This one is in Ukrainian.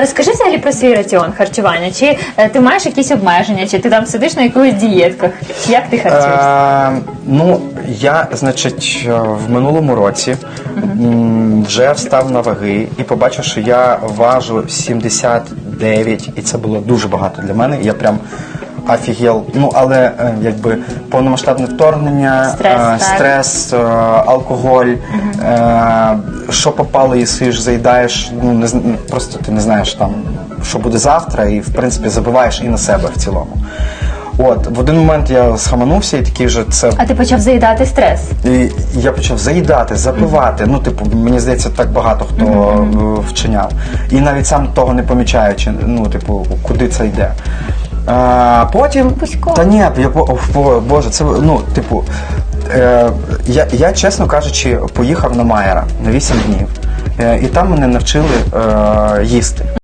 Розкажи взагалі про свій раціон харчування. Чи е, ти маєш якісь обмеження, чи ти там сидиш на якихось дієтках? Як ти харчуєшся? Е, ну, я, значить, е, в минулому році м, вже встав на ваги і побачив, що я важу 79, і це було дуже багато для мене. Я прям офігел. Ну, але е, якби повномасштабне вторгнення, Стрес, е, так. стрес, е, алкоголь, е, що попало, їсиш, заїдаєш, ну не просто ти не знаєш там, що буде завтра, і в принципі забиваєш і на себе в цілому. От, в один момент я схаменувся і такий вже це. А ти почав заїдати стрес? І я почав заїдати, запивати. Ну, типу, мені здається, так багато хто е, вчиняв. І навіть сам того не помічаючи, ну, типу, куди це йде. А, потім. Бузько. Та ні, я, о, Боже, це ну, типу. Е, я, я, чесно кажучи, поїхав на Майера на 8 днів. Е, і там мене навчили е, їсти.